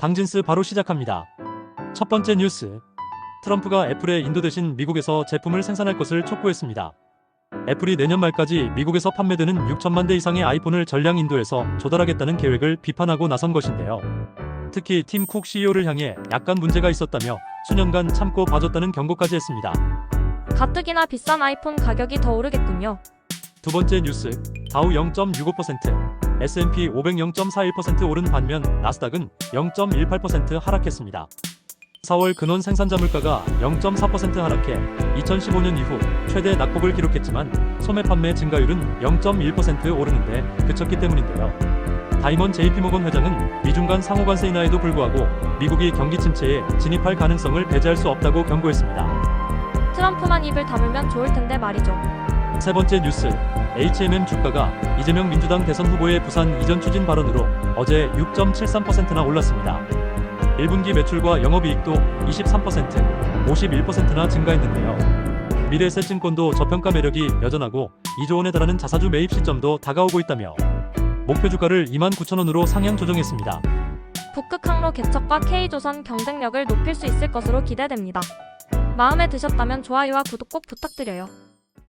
당진스 바로 시작합니다. 첫 번째 뉴스. 트럼프가 애플에 인도 대신 미국에서 제품을 생산할 것을 촉구했습니다. 애플이 내년 말까지 미국에서 판매되는 6천만 대 이상의 아이폰을 전량 인도에서 조달하겠다는 계획을 비판하고 나선 것인데요. 특히 팀 쿡 CEO를 향해 약간 문제가 있었다며 수년간 참고 봐줬다는 경고까지 했습니다. 가뜩이나 비싼 아이폰 가격이 더 오르겠군요. 두 번째 뉴스, 다우 0.65%, S&P 500 0.41% 오른 반면 나스닥은 0.18% 하락했습니다. 4월 근원 생산자 물가가 0.4% 하락해 2015년 이후 최대 낙폭을 기록했지만 소매 판매 증가율은 0.1% 오르는데 그쳤기 때문인데요. 다이먼 JP모건 회장은 미중 간 상호 관세 인하에도 불구하고 미국이 경기 침체에 진입할 가능성을 배제할 수 없다고 경고했습니다. 트럼프만 입을 다물면 좋을 텐데 말이죠. 세 번째 뉴스 HMM 주가가 이재명 민주당 대선 후보의 부산 이전 추진 발언으로 어제 6.73%나 올랐습니다. 1분기 매출과 영업이익도 23%, 51%나 증가했는데요. 미래에셋증권도 저평가 매력이 여전하고 2조 원에 달하는 자사주 매입 시점도 다가오고 있다며 목표 주가를 29,000원으로 상향 조정했습니다. 북극 항로 개척과 K조선 경쟁력을 높일 수 있을 것으로 기대됩니다. 마음에 드셨다면 좋아요와 구독 꼭 부탁드려요.